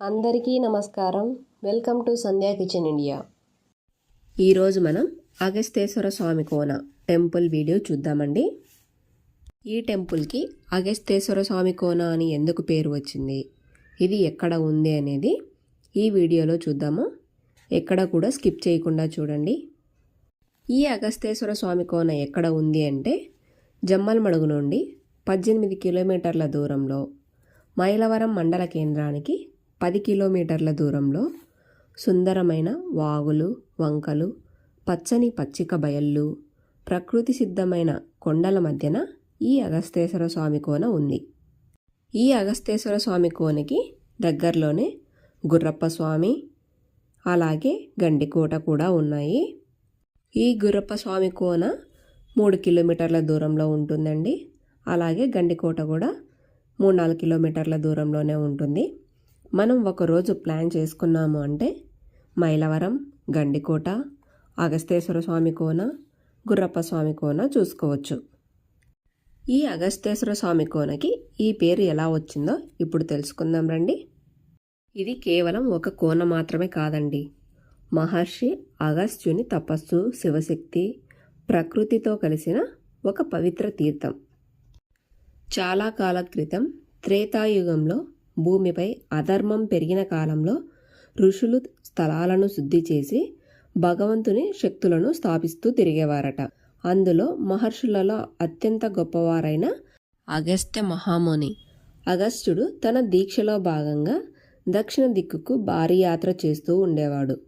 అందరికీ నమస్కారం. Welcome to Sandhya kitchen India. ఈరోజు మనం అగస్తేశ్వర స్వామి కోన టెంపుల్ వీడియో చూద్దామండి. ఈ టెంపుల్కి అగస్తేశ్వర స్వామి కోన అని ఎందుకు పేరు వచ్చింది? ఇది ఎక్కడ ఉంది అనేది ఈ వీడియోలో చూద్దాము. ఎక్కడ కూడా స్కిప్ చేయకుండా చూడండి. ఈ అగస్తేశ్వర స్వామి కోన ఎక్కడ ఉంది అంటే జమ్మల్మడుగు నుండి పద్దెనిమిది కిలోమీటర్ల దూరంలో మైలవరం మండల కేంద్రానికి పది కిలోమీటర్ల దూరంలో సుందరమైన వాగులు వంకలు పచ్చని పచ్చిక బయళ్ళు ప్రకృతి సిద్ధమైన కొండల మధ్యన ఈ అగస్తేశ్వర స్వామి కోన ఉంది. ఈ అగస్తేశ్వర స్వామి కోనకి దగ్గరలోనే గుర్రప్ప స్వామి అలాగే గండికోట కూడా ఉన్నాయి. ఈ గుర్రప్ప స్వామి కోన మూడు కిలోమీటర్ల దూరంలో ఉంటుందండి. అలాగే గండికోట కూడా మూడు నాలుగు కిలోమీటర్ల దూరంలోనే ఉంటుంది. మనం ఒకరోజు ప్లాన్ చేసుకున్నాము అంటే మైలవరం గండికోట అగస్తేశ్వర స్వామి కోన గుర్రప్ప స్వామి కోన చూసుకోవచ్చు. ఈ అగస్తేశ్వర స్వామి కోనకి ఈ పేరు ఎలా వచ్చిందో ఇప్పుడు తెలుసుకుందాం రండి. ఇది కేవలం ఒక కోన మాత్రమే కాదండి. మహర్షి అగస్త్యుని తపస్సు శివశక్తి ప్రకృతితో కలిసిన ఒక పవిత్ర తీర్థం. చాలా కాల క్రితం త్రేతాయుగంలో భూమిపై అధర్మం పెరిగిన కాలంలో ఋషులు స్థలాలను శుద్ధి చేసి భగవంతుని శక్తులను స్థాపిస్తూ తిరిగేవారట. అందులో మహర్షులలో అత్యంత గొప్పవారైన అగస్త్య మహాముని. అగస్త్యుడు తన దీక్షలో భాగంగా దక్షిణ దిక్కుకు భారీ యాత్ర చేస్తూ ఉండేవాడు.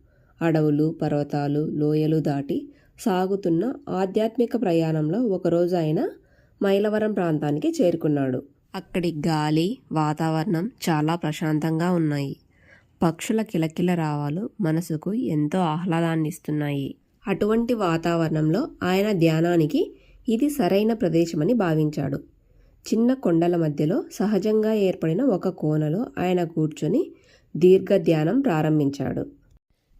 అడవులు పర్వతాలు లోయలు దాటి సాగుతున్న ఆధ్యాత్మిక ప్రయాణంలో ఒకరోజు ఆయన మైలవరం ప్రాంతానికి చేరుకున్నాడు. అక్కడి గాలి వాతావరణం చాలా ప్రశాంతంగా ఉన్నాయి. పక్షుల కిలకిల రావాలు మనసుకు ఎంతో ఆహ్లాదాన్ని ఇస్తున్నాయి అటువంటి వాతావరణంలో ఆయన ధ్యానానికి ఇది సరైన ప్రదేశమని భావించాడు. చిన్న కొండల మధ్యలో సహజంగా ఏర్పడిన ఒక కోనలో ఆయన కూర్చొని దీర్ఘ ధ్యానం ప్రారంభించాడు.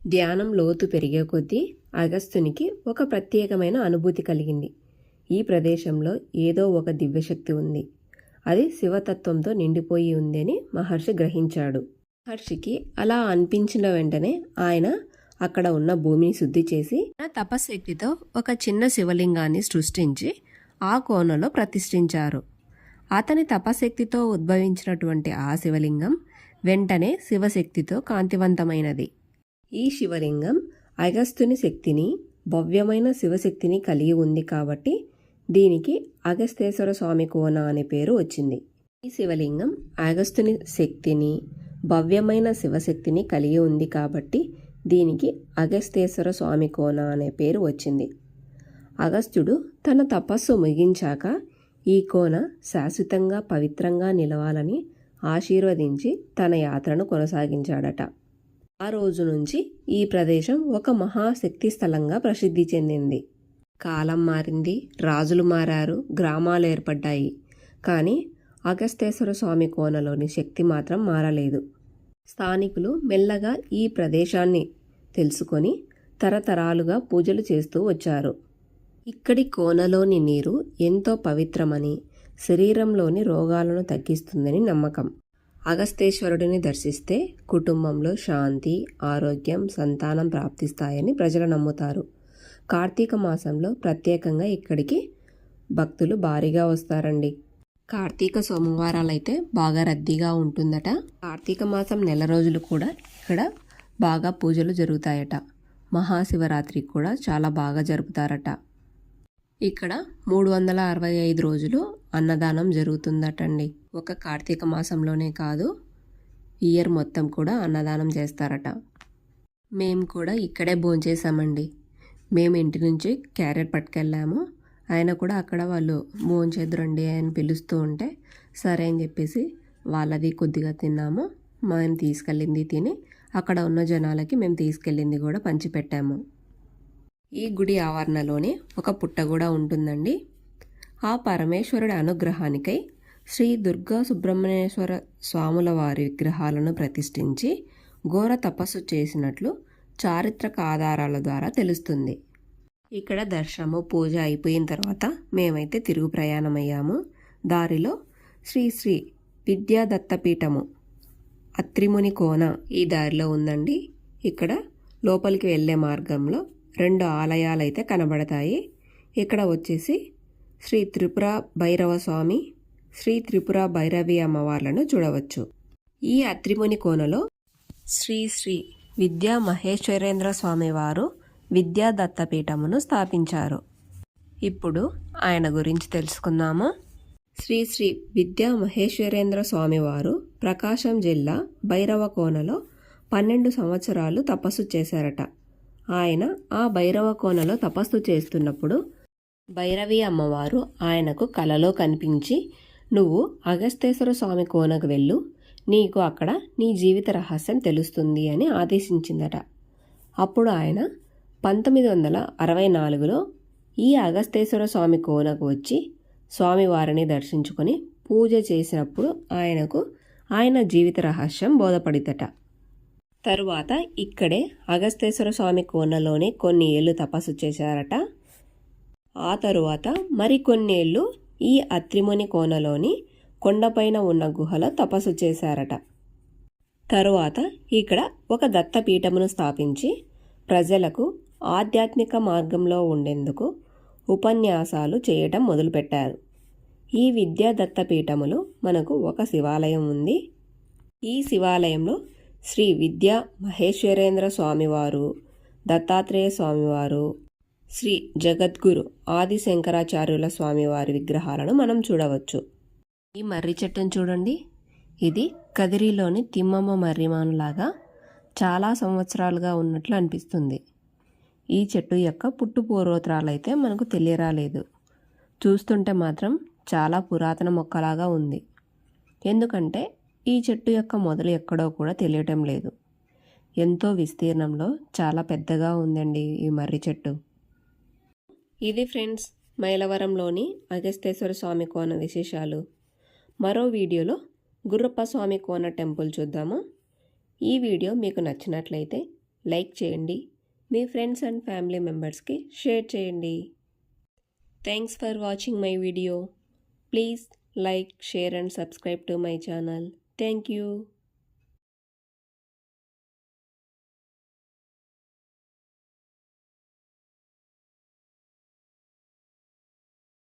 ధ్యానం లోతు పెరిగే కొద్దీ అగస్తునికి ఒక ప్రత్యేకమైన అనుభూతి కలిగింది. ఈ ప్రదేశంలో ఏదో ఒక దివ్యశక్తి ఉంది. అది శివతత్వంతో నిండిపోయి ఉందని మహర్షి గ్రహించాడు. మహర్షికి అలా అనిపించిన వెంటనే ఆయన అక్కడ ఉన్న భూమిని శుద్ధి చేసి తపశక్తితో ఒక చిన్న శివలింగాన్ని సృష్టించి ఆ కోనలో ప్రతిష్ఠించారు. అతని తపశక్తితో ఉద్భవించినటువంటి ఆ శివలింగం వెంటనే శివశక్తితో కాంతివంతమైనది. ఈ శివలింగం అగస్తుని శక్తిని భవ్యమైన శివశక్తిని కలిగి ఉంది కాబట్టి దీనికి అగస్తేశ్వర స్వామి కోన అనే పేరు వచ్చింది. ఈ శివలింగం అగస్తుని శక్తిని భవ్యమైన శివశక్తిని కలిగి ఉంది కాబట్టి దీనికి అగస్తేశ్వర స్వామి కోన అనే పేరు వచ్చింది. అగస్త్యుడు తన తపస్సు ముగించాక ఈ కోన శాశ్వతంగా పవిత్రంగా నిలవాలని ఆశీర్వదించి తన యాత్రను కొనసాగించాడట. ఆ రోజు నుంచి ఈ ప్రదేశం ఒక మహాశక్తి స్థలంగా ప్రసిద్ధి చెందింది. కాలం మారింది రాజులు మారారు గ్రామాలు ఏర్పడ్డాయి. కానీ అగస్తేశ్వర స్వామి కోనలోని శక్తి మాత్రం మారలేదు. స్థానికులు మెల్లగా ఈ ప్రదేశాన్ని తెలుసుకొని తరతరాలుగా పూజలు చేస్తూ వచ్చారు. ఇక్కడి కోనలోని నీరు ఎంతో పవిత్రమని శరీరంలోని రోగాలను తగ్గిస్తుందని నమ్మకం. అగస్తేశ్వరుడిని దర్శిస్తే కుటుంబంలో శాంతి ఆరోగ్యం సంతానం ప్రాప్తిస్తాయని ప్రజలు నమ్ముతారు. కార్తీక మాసంలో ప్రత్యేకంగా ఇక్కడికి భక్తులు భారీగా వస్తారండి. కార్తీక సోమవారాలు అయితే బాగా రద్దీగా ఉంటుందట. కార్తీక మాసం నెల రోజులు కూడా ఇక్కడ బాగా పూజలు జరుగుతాయట. మహాశివరాత్రి కూడా చాలా బాగా జరుపుతారట. ఇక్కడ మూడు వందల అరవై ఐదు రోజులు అన్నదానం జరుగుతుందటండి. ఒక కార్తీక మాసంలోనే కాదు ఇయర్ మొత్తం కూడా అన్నదానం చేస్తారట. మేము కూడా ఇక్కడే భోంచేసామండి మేము ఇంటి నుంచి క్యారెట్ పట్టుకెళ్ళాము. ఆయన కూడా అక్కడ వాళ్ళు భోంచేద్దురండి అని పిలుస్తూ ఉంటే సరే అని చెప్పేసి వాళ్ళది కొద్దిగా తిన్నాము. మేము తీసుకెళ్ళింది తిని అక్కడ ఉన్న జనాలకి మేము తీసుకెళ్ళింది కూడా పంచిపెట్టాము. ఈ గుడి ఆవరణలోనే ఒక పుట్ట కూడా ఉంటుందండి. ఆ పరమేశ్వరుడి అనుగ్రహానికై శ్రీ దుర్గా సుబ్రహ్మణ్యేశ్వర స్వాముల వారి విగ్రహాలను ప్రతిష్ఠించి ఘోర తపస్సు చేసినట్లు చారిత్రక ఆధారాల ద్వారా తెలుస్తుంది. ఇక్కడ దర్శనము పూజ అయిపోయిన తర్వాత మేమైతే తిరుగు ప్రయాణం అయ్యాము దారిలో శ్రీ శ్రీ విద్యాదత్తపీఠము అత్రిముని కోన ఈ దారిలో ఉందండి. ఇక్కడ లోపలికి వెళ్ళే మార్గంలో రెండు ఆలయాలు అయితే కనబడతాయి. ఇక్కడ వచ్చేసి శ్రీ త్రిపుర భైరవ స్వామి శ్రీ త్రిపుర భైరవి అమ్మవార్లను చూడవచ్చు. ఈ అత్రిముని కోనలో శ్రీ శ్రీ విద్యా మహేశ్వరేంద్ర స్వామి వారు విద్యా దత్తపీఠమును స్థాపించారు. ఇప్పుడు ఆయన గురించి తెలుసుకుందాము. శ్రీ శ్రీ విద్యా మహేశ్వరేంద్ర స్వామివారు ప్రకాశం జిల్లా భైరవ కోనలో పన్నెండు సంవత్సరాలు తపస్సు చేశారట. ఆయన ఆ భైరవ కోనలో తపస్సు చేస్తున్నప్పుడు భైరవి అమ్మవారు ఆయనకు కలలో కనిపించి నువ్వు అగస్తేశ్వర స్వామి కోనకు వెళ్ళు నీకు అక్కడ నీ జీవిత రహస్యం తెలుస్తుంది అని ఆదేశించిందట. అప్పుడు ఆయన పంతొమ్మిది వందల అరవై నాలుగులో ఈ అగస్తేశ్వర స్వామి కోనకు వచ్చి స్వామివారిని దర్శించుకొని పూజ చేసినప్పుడు ఆయనకు ఆయన జీవిత రహస్యం బోధపడితట. తరువాత ఇక్కడే అగస్తేశ్వర స్వామి కోనలోనే కొన్ని ఏళ్ళు తపస్సు చేశారట. ఆ తరువాత మరికొన్ని ఏళ్ళు ఈ అత్రిముని కోనలోని కొండపైన ఉన్న గుహలో తపస్సు చేశారట. తరువాత ఇక్కడ ఒక దత్తపీఠమును స్థాపించి ప్రజలకు ఆధ్యాత్మిక మార్గంలో ఉండేందుకు ఉపన్యాసాలు చేయటం మొదలుపెట్టారు. ఈ విద్యా దత్తపీఠములో మనకు ఒక శివాలయం ఉంది. ఈ శివాలయంలో శ్రీ విద్యా మహేశ్వరేంద్ర స్వామివారు దత్తాత్రేయ స్వామివారు శ్రీ జగద్గురు ఆది శంకరాచార్యుల స్వామివారి విగ్రహాలను మనం చూడవచ్చు. ఈ మర్రి చెట్టును చూడండి. ఇది కదిరిలోని తిమ్మమ్మ మర్రిమానులాగా చాలా సంవత్సరాలుగా ఉన్నట్లు అనిపిస్తుంది. ఈ చెట్టు యొక్క పుట్టు పూర్వోత్తరాలైతే అయితే మనకు తెలియరాలేదు. చూస్తుంటే మాత్రం చాలా పురాతన మొక్కలాగా ఉంది. ఎందుకంటే ఈ చెట్టు యొక్క మొదలు ఎక్కడో కూడా తెలియటం లేదు. ఎంతో విస్తీర్ణంలో చాలా పెద్దగా ఉందండి ఈ మర్రి చెట్టు. ఇది ఫ్రెండ్స్ మైలవరంలోని అగస్తేశ్వర స్వామి కోన విశేషాలు. మరో వీడియోలో గుర్రప్ప స్వామి కోన టెంపుల్ చూద్దాము. ఈ వీడియో మీకు నచ్చినట్లయితే లైక్ చేయండి మీ ఫ్రెండ్స్ అండ్ ఫ్యామిలీ మెంబర్స్కి షేర్ చేయండి. Thanks for watching my video. Please like share and subscribe to my channel. Thank you.